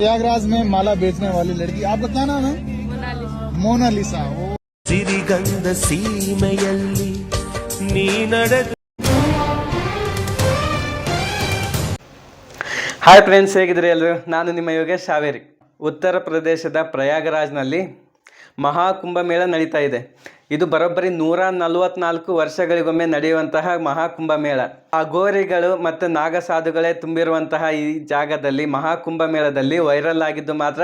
प्रयागराज में माला बेचने वाली लड़की आपका क्या नाम है मोनालिसा वो ಸಿರಿಗಂಧ ಸೀಮೆಯಲ್ಲಿ ನೀ ನಡೆದು ಹಾಯ್ ಫ್ರೆಂಡ್ಸ್ ಹೇಗಿದ್ದೀರಿ ಎಲ್ಲರೂ ನಾನು ನಿಮ್ಮ ಯೋಗೇಶ್ ಹಾವೇರಿ ಉತ್ತರ ಪ್ರದೇಶದ ಪ್ರಯಾಗರಾಜ್ನಲ್ಲಿ ಮಹಾಕುಂಭಮೇಳ ನಡೀತಾ ಇದೆ ಇದು ಬರೋಬ್ಬರಿ ನೂರ ನಲವತ್ನಾಲ್ಕು ವರ್ಷಗಳಿಗೊಮ್ಮೆ ನಡೆಯುವಂತಹ ಆ ಗೋರಿಗಳು ಮತ್ತು ನಾಗಸಾಧುಗಳೇ ತುಂಬಿರುವಂತಹ ಈ ಜಾಗದಲ್ಲಿ, ಮಹಾಕುಂಭಮೇಳದಲ್ಲಿ ವೈರಲ್ ಆಗಿದ್ದು ಮಾತ್ರ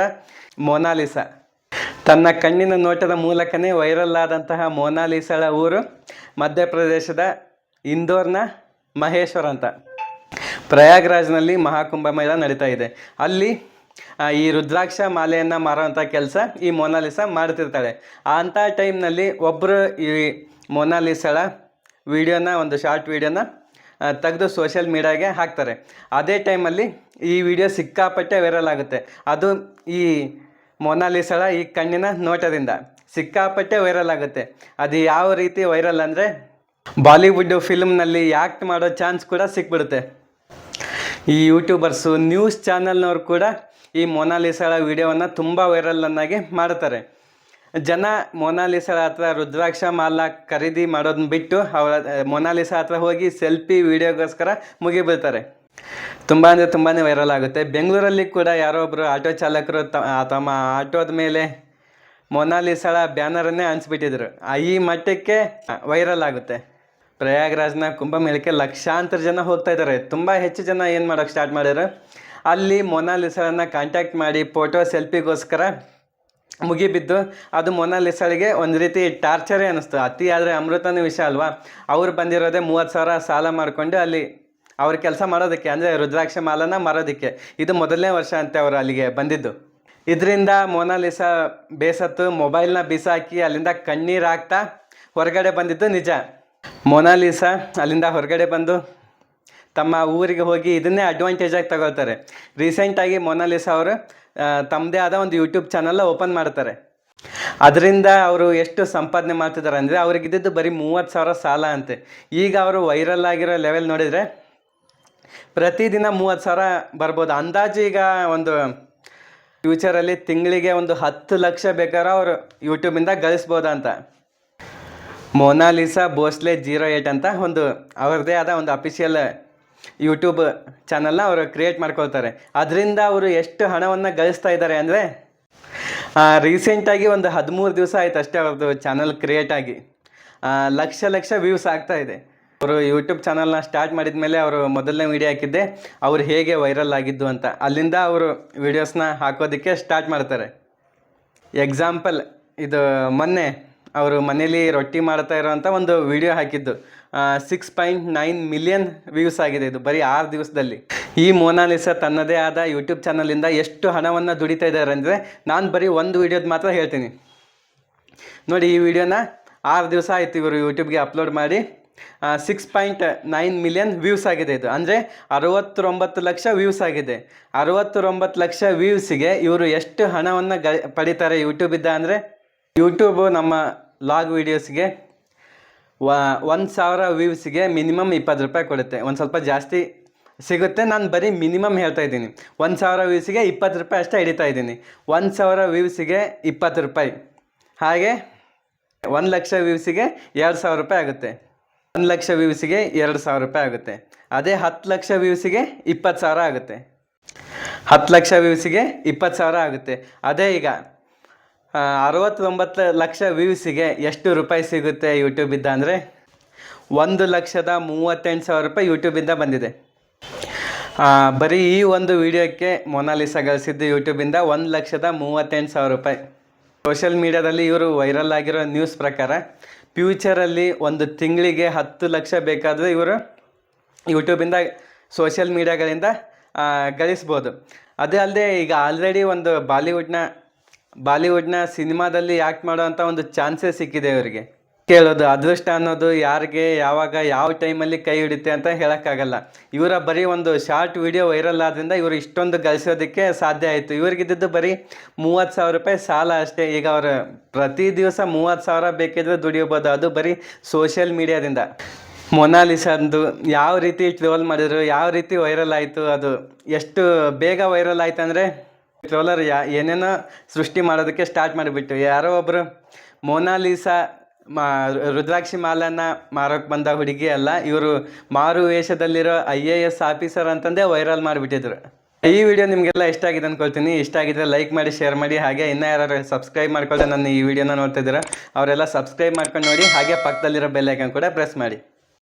ಮೊನಾಲಿಸ. ತನ್ನ ಕಣ್ಣಿನ ನೋಟದ ಮೂಲಕನೇ ವೈರಲ್ ಆದಂತಹ ಮೊನಾಲಿಸಳ ಊರು ಮಧ್ಯಪ್ರದೇಶದ ಇಂದೋರ್ನ ಮಹೇಶ್ವರ ಅಂತ. ಪ್ರಯಾಗ್ರಾಜ್ನಲ್ಲಿ ಮಹಾಕುಂಭಮೇಳ ನಡೀತಾ ಇದೆ. ಅಲ್ಲಿ ಈ ರುದ್ರಾಕ್ಷ ಮಾಲೆಯನ್ನು ಮಾರುವಂಥ ಕೆಲಸ ಈ ಮೊನಾಲಿಸ ಮಾಡ್ತಿರ್ತಾಳೆ. ಅಂಥ ಟೈಮ್ನಲ್ಲಿ ಒಬ್ಬರು ಈ ಮೊನಾಲಿಸಳ ವಿಡಿಯೋನ, ಒಂದು ಶಾರ್ಟ್ ವಿಡಿಯೋನ ತೆಗೆದು ಸೋಷಿಯಲ್ ಮೀಡಿಯಾಗೆ ಹಾಕ್ತಾರೆ. ಅದೇ ಟೈಮಲ್ಲಿ ಈ ವಿಡಿಯೋ ಸಿಕ್ಕಾಪಟ್ಟೆ ವೈರಲ್ ಆಗುತ್ತೆ. ಅದು ಈ ಮೊನಾಲಿಸಳ ಈ ಕಣ್ಣಿನ ನೋಟದಿಂದ ಸಿಕ್ಕಾಪಟ್ಟೆ ವೈರಲ್ ಆಗುತ್ತೆ. ಅದು ಯಾವ ರೀತಿ ವೈರಲ್ ಅಂದರೆ ಬಾಲಿವುಡ್ ಫಿಲ್ಮ್ನಲ್ಲಿ ಆ್ಯಕ್ಟ್ ಮಾಡೋ ಚಾನ್ಸ್ ಕೂಡ ಸಿಕ್ಬಿಡುತ್ತೆ. ಈ ಯೂಟ್ಯೂಬರ್ಸು ನ್ಯೂಸ್ ಚಾನಲ್ನವ್ರು ಕೂಡ ಈ ಮೊನಾಲಿಸಳ ವಿಡಿಯೋವನ್ನು ತುಂಬ ವೈರಲನ್ನಾಗಿ ಮಾಡ್ತಾರೆ ಜನ ಮೊನಾಲಿಸಳ ಹತ್ರ ರುದ್ರಾಕ್ಷ ಮಾಲ ಖರೀದಿ ಮಾಡೋದನ್ನ ಬಿಟ್ಟು ಅವರ ಮೊನಾಲಿಸ ಹತ್ರ ಹೋಗಿ ಸೆಲ್ಫಿ ವಿಡಿಯೋಗೋಸ್ಕರ ಮುಗಿಬಿಡ್ತಾರೆ. ತುಂಬ ಅಂದರೆ ತುಂಬಾ ವೈರಲ್ ಆಗುತ್ತೆ. ಬೆಂಗಳೂರಲ್ಲಿ ಕೂಡ ಯಾರೋ ಒಬ್ಬರು ಆಟೋ ಚಾಲಕರು ತಮ್ಮ ಆಟೋದ ಮೇಲೆ ಮೊನಾಲಿಸಳ ಬ್ಯಾನರನ್ನೇ ಅನಿಸ್ಬಿಟ್ಟಿದ್ರು. ಈ ಮಟ್ಟಕ್ಕೆ ವೈರಲ್ ಆಗುತ್ತೆ. ಪ್ರಯಾಗ್ರಾಜ್ನ ಕುಂಭಮೇಳಕ್ಕೆ ಲಕ್ಷಾಂತರ ಜನ ಹೋಗ್ತಾ ಇದ್ದಾರೆ. ತುಂಬ ಹೆಚ್ಚು ಜನ ಏನು ಮಾಡೋಕ್ಕೆ ಸ್ಟಾರ್ಟ್ ಮಾಡಿದ್ರು? ಅಲ್ಲಿ ಮೊನಾಲಿಸಾಳನ್ನು ಕಾಂಟ್ಯಾಕ್ಟ್ ಮಾಡಿ ಫೋಟೋ ಸೆಲ್ಫಿಗೋಸ್ಕರ ಮುಗಿಬಿದ್ದು, ಅದು ಮೊನಾಲಿಸಳಿಗೆ ಒಂದು ರೀತಿ ಟಾರ್ಚರೇ ಅನ್ನಿಸ್ತು. ಅತಿ ಆದರೆ ಅಮೃತನೂ ವಿಷಯ ಅಲ್ವಾ? ಅವ್ರು ಬಂದಿರೋದೇ ಮೂವತ್ತು ಸಾವಿರ ಸಾಲ ಮಾಡಿಕೊಂಡು ಅಲ್ಲಿ ಅವ್ರ ಕೆಲಸ ಮಾಡೋದಕ್ಕೆ, ಅಂದರೆ ರುದ್ರಾಕ್ಷ ಮಾಲನ ಮಾರೋದಕ್ಕೆ. ಇದು ಮೊದಲನೇ ವರ್ಷ ಅಂತೆ ಅವರು ಅಲ್ಲಿಗೆ ಬಂದಿದ್ದು. ಇದರಿಂದ ಮೊನಾಲಿಸಾ ಬೇಸತ್ತು ಮೊಬೈಲ್ನ ಬಿಸಾಕಿ ಅಲ್ಲಿಂದ ಕಣ್ಣೀರು ಹೊರಗಡೆ ಬಂದಿದ್ದು ನಿಜ. ಮೊನಾಲಿಸಾ ಅಲ್ಲಿಂದ ಹೊರಗಡೆ ಬಂದು ತಮ್ಮ ಊರಿಗೆ ಹೋಗಿ ಇದನ್ನೇ ಅಡ್ವಾಂಟೇಜ್ ಆಗಿ ತಗೊಳ್ತಾರೆ. ರೀಸೆಂಟಾಗಿ ಮೊನಾಲಿಸಾ ಅವರು ತಮ್ಮದೇ ಆದ ಒಂದು ಯೂಟ್ಯೂಬ್ ಚಾನಲ್ ಓಪನ್ ಮಾಡ್ತಾರೆ. ಅದರಿಂದ ಅವರು ಎಷ್ಟು ಸಂಪಾದನೆ ಮಾಡ್ತಿದ್ದಾರೆ ಅಂದರೆ ಅವ್ರಿಗೆ ಇದ್ದಿದ್ದು ಬರೀ ಮೂವತ್ತು ಸಾವಿರ ಸಾಲ ಅಂತೆ. ಈಗ ಅವರು ವೈರಲ್ ಆಗಿರೋ ಲೆವೆಲ್ ನೋಡಿದರೆ ಪ್ರತಿದಿನ ಮೂವತ್ತು ಸಾವಿರ ಬರ್ಬೋದು. ಅಂದಾಜು ಈಗ ಒಂದು ಫ್ಯೂಚರಲ್ಲಿ ತಿಂಗಳಿಗೆ ಒಂದು ಹತ್ತು ಲಕ್ಷ ಬೇಕಾದ್ರೆ ಅವರು ಯೂಟ್ಯೂಬಿಂದ ಗಳಿಸ್ಬೋದಂತ ಮೊನಾಲಿಸಾ ಬೋಸ್ಲೆ ಜೀರೋ ಏಟ್ ಅಂತ ಒಂದು ಅವ್ರದ್ದೇ ಆದ ಒಂದು ಅಫಿಷಿಯಲ್ ಯೂಟ್ಯೂಬ್ ಚಾನಲ್ನ ಅವರು ಕ್ರಿಯೇಟ್ ಮಾಡ್ಕೊಳ್ತಾರೆ. ಅದರಿಂದ ಅವರು ಎಷ್ಟು ಹಣವನ್ನು ಗಳಿಸ್ತಾ ಇದ್ದಾರೆ ಅಂದರೆ ರೀಸೆಂಟಾಗಿ ಒಂದು ಹದಿಮೂರು ದಿವಸ ಆಯ್ತು ಅಷ್ಟೇ ಅವ್ರದ್ದು ಚಾನಲ್ ಕ್ರಿಯೇಟ್ ಆಗಿ. ಲಕ್ಷ ಲಕ್ಷ ವ್ಯೂಸ್ ಆಗ್ತಾ ಇದೆ. ಅವರು ಯೂಟ್ಯೂಬ್ ಚಾನಲ್ನ ಸ್ಟಾರ್ಟ್ ಮಾಡಿದ ಮೇಲೆ ಅವರು ಮೊದಲನೇ ವಿಡಿಯೋ ಹಾಕಿದ್ದೆ. ಅವ್ರು ಹೇಗೆ ವೈರಲ್ ಆಗಿದ್ದು ಅಂತ. ಅಲ್ಲಿಂದ ಅವರು ವಿಡಿಯೋಸ್ನ ಹಾಕೋದಕ್ಕೆ ಸ್ಟಾರ್ಟ್ ಮಾಡ್ತಾರೆ. ಎಕ್ಸಾಂಪಲ್ ಇದು ಮೊನ್ನೆ ಅವರು ಮನೇಲಿ ರೊಟ್ಟಿ ಮಾಡ್ತಾ ಇರೋವಂಥ ಒಂದು ವಿಡಿಯೋ ಹಾಕಿದ್ದು. Six point nine million views ಆಗಿದೆ ಇದು, ಬರೀ ಆರು ದಿವಸದಲ್ಲಿ. ಈ ಮೊನಾಲಿಸಾ ತನ್ನದೇ ಆದ ಯೂಟ್ಯೂಬ್ ಚಾನಲಿಂದ ಎಷ್ಟು ಹಣವನ್ನು ದುಡಿತಾ ಇದ್ದಾರೆ ಅಂದರೆ ನಾನು ಬರೀ ಒಂದು ವಿಡಿಯೋದ ಮಾತ್ರ ಹೇಳ್ತೀನಿ. ನೋಡಿ, ಈ ವಿಡಿಯೋನ ಆರು ದಿವಸ ಆಯಿತು ಇವರು ಯೂಟ್ಯೂಬ್ಗೆ ಅಪ್ಲೋಡ್ ಮಾಡಿ. Six point nine million views ಆಗಿದೆ ಇದು. ಅಂದರೆ ಅರವತ್ತೊಂಬತ್ತು ಲಕ್ಷ ವ್ಯೂಸ್ ಆಗಿದೆ. ಅರವತ್ತೊಂಬತ್ತು ಲಕ್ಷ ವ್ಯೂಸಿಗೆ ಇವರು ಎಷ್ಟು ಹಣವನ್ನು ಗ, ಪಡಿತಾರೆ ಯೂಟ್ಯೂಬಿಂದ ಅಂದರೆ ಯೂಟ್ಯೂಬು ನಮ್ಮ ಲಾಗ್ ವೀಡಿಯೋಸ್ಗೆ ಒಂದು ಸಾವಿರ ವ್ಯೂವ್ಸ್ಗೆ ಮಿನಿಮಮ್ ಇಪ್ಪತ್ತು ರೂಪಾಯಿ ಕೊಡುತ್ತೆ. ಒಂದು ಸ್ವಲ್ಪ ಜಾಸ್ತಿ ಸಿಗುತ್ತೆ. ನಾನು ಬರೀ ಮಿನಿಮಮ್ ಹೇಳ್ತಾ ಇದ್ದೀನಿ. ಒಂದು ಸಾವಿರ ವ್ಯೂವ್ಸ್ಗೆ ಇಪ್ಪತ್ತು ರೂಪಾಯಿ ಅಷ್ಟೇ ಹಿಡಿತಾ ಇದ್ದೀನಿ. ಒಂದು ಸಾವಿರ ವ್ಯೂವ್ಸಿಗೆ ಇಪ್ಪತ್ತು ರೂಪಾಯಿ. ಹಾಗೆ ಒಂದು ಲಕ್ಷ ವ್ಯೂವ್ಸಿಗೆ ಎರಡು ಸಾವಿರ ರೂಪಾಯಿ ಆಗುತ್ತೆ. ಒಂದು ಲಕ್ಷ ವ್ಯೂವ್ಸಿಗೆ ಎರಡು ಸಾವಿರ ರೂಪಾಯಿ ಆಗುತ್ತೆ. ಅದೇ ಹತ್ತು ಲಕ್ಷ ವ್ಯೂವ್ಸಿಗೆ ಇಪ್ಪತ್ತು ಸಾವಿರ ಆಗುತ್ತೆ. ಹತ್ತು ಲಕ್ಷ ವ್ಯೂವ್ಸಿಗೆ ಇಪ್ಪತ್ತು ಸಾವಿರ ಆಗುತ್ತೆ. ಅದೇ ಈಗ ಅರವತ್ತೊಂಬತ್ತು ಲಕ್ಷ ವ್ಯೂವ್ಸಿಗೆ ಎಷ್ಟು ರೂಪಾಯಿ ಸಿಗುತ್ತೆ ಯೂಟ್ಯೂಬಿಂದ ಅಂದರೆ? ಒಂದು ಲಕ್ಷದ ಮೂವತ್ತೆಂಟು ಸಾವಿರ ರೂಪಾಯಿ ಯೂಟ್ಯೂಬಿಂದ ಬಂದಿದೆ. ಬರೀ ಈ ಒಂದು ವಿಡಿಯೋಕ್ಕೆ ಮೊನಾಲಿಸಾ ಗಳಿಸಿದ್ದು ಯೂಟ್ಯೂಬಿಂದ ಒಂದು ಲಕ್ಷದ ಮೂವತ್ತೆಂಟು ಸಾವಿರ ರೂಪಾಯಿ. ಸೋಷಿಯಲ್ ಮೀಡ್ಯಾದಲ್ಲಿ ಇವರು ವೈರಲ್ ಆಗಿರೋ ನ್ಯೂಸ್ ಪ್ರಕಾರ ಫ್ಯೂಚರಲ್ಲಿ ಒಂದು ತಿಂಗಳಿಗೆ ಹತ್ತು ಲಕ್ಷ ಬೇಕಾದರೆ ಇವರು ಯೂಟ್ಯೂಬಿಂದ ಸೋಷಿಯಲ್ ಮೀಡ್ಯಾಗಳಿಂದ ಗಳಿಸ್ಬೋದು. ಅದೇ ಅಲ್ಲದೆ ಈಗ ಆಲ್ರೆಡಿ ಒಂದು ಬಾಲಿವುಡ್ನ ಬಾಲಿವುಡ್ನ ಸಿನಿಮಾದಲ್ಲಿ ಆ್ಯಕ್ಟ್ ಮಾಡೋವಂಥ ಒಂದು ಚಾನ್ಸೇ ಸಿಕ್ಕಿದೆ ಇವರಿಗೆ. ಕೇಳೋದು ಅದೃಷ್ಟ ಅನ್ನೋದು ಯಾರಿಗೆ, ಯಾವಾಗ, ಯಾವ ಟೈಮಲ್ಲಿ ಕೈ ಹಿಡಿತೆ ಅಂತ ಹೇಳೋಕ್ಕಾಗಲ್ಲ. ಇವರ ಬರೀ ಒಂದು ಶಾರ್ಟ್ ವಿಡಿಯೋ ವೈರಲ್ ಆದ್ರಿಂದ ಇವರು ಇಷ್ಟೊಂದು ಗಳಿಸೋದಕ್ಕೆ ಸಾಧ್ಯ ಆಯಿತು. ಇವ್ರಿಗಿದ್ದು ಬರೀ ಮೂವತ್ತು ಸಾವಿರ ರೂಪಾಯಿ ಸಾಲ ಅಷ್ಟೇ. ಈಗ ಅವರು ಪ್ರತಿ ದಿವಸ ಮೂವತ್ತು ಸಾವಿರ ಬೇಕಿದ್ರೆ ದುಡಿಯಬೋದು. ಅದು ಬರೀ ಸೋಷಿಯಲ್ ಮೀಡಿಯಾದಿಂದ. ಮೊನಾಲಿಸಂದು ಯಾವ ರೀತಿ ಟ್ರೋಲ್ ಮಾಡಿದ್ರು, ಯಾವ ರೀತಿ ವೈರಲ್ ಆಯಿತು, ಅದು ಎಷ್ಟು ಬೇಗ ವೈರಲ್ ಆಯ್ತು ಅಂದರೆ ಟ್ರೋಲರ್ ಯಾ ಏನೇನೋ ಸೃಷ್ಟಿ ಮಾಡೋದಕ್ಕೆ ಸ್ಟಾರ್ಟ್ ಮಾಡಿಬಿಟ್ಟು ಯಾರೋ ಒಬ್ಬರು ಮೋನಾಲಿಸಾ ಮಾ ರುದ್ರಾಕ್ಷಿ ಮಾಲನ್ನ ಮಾರೋಕೆ ಬಂದ ಹುಡುಗಿ ಅಲ್ಲ, ಇವರು ಮಾರು ವೇಷದಲ್ಲಿರೋ ಐ ಎ ಎಸ್ ಆಫೀಸರ್ ಅಂತಂದೇ ವೈರಲ್ ಮಾಡಿಬಿಟ್ಟಿದ್ರು. ಈ ವಿಡಿಯೋ ನಿಮಗೆಲ್ಲ ಇಷ್ಟ ಆಗಿದೆ ಅಂದ್ಕೊಳ್ತೀನಿ ಇಷ್ಟ ಆಗಿದ್ರೆ ಲೈಕ್ ಮಾಡಿ ಶೇರ್ ಮಾಡಿ, ಹಾಗೆ ಇನ್ನೂ ಯಾರು ಸಬ್ಸ್ಕ್ರೈಬ್ ಮಾಡ್ಕೊಳ್ಳಿ ನನ್ನ ಈ ವಿಡಿಯೋನ ನೋಡ್ತಾ ಇದ್ದೀರಾ ಅವರೆಲ್ಲ ಸಬ್ಸ್ಕ್ರೈಬ್ ಮಾಡ್ಕೊಂಡು ನೋಡಿ, ಹಾಗೆ ಪಕ್ಕದಲ್ಲಿರೋ ಬೆಲ್ ಐಕನ್ ಕೂಡ ಪ್ರೆಸ್ ಮಾಡಿ.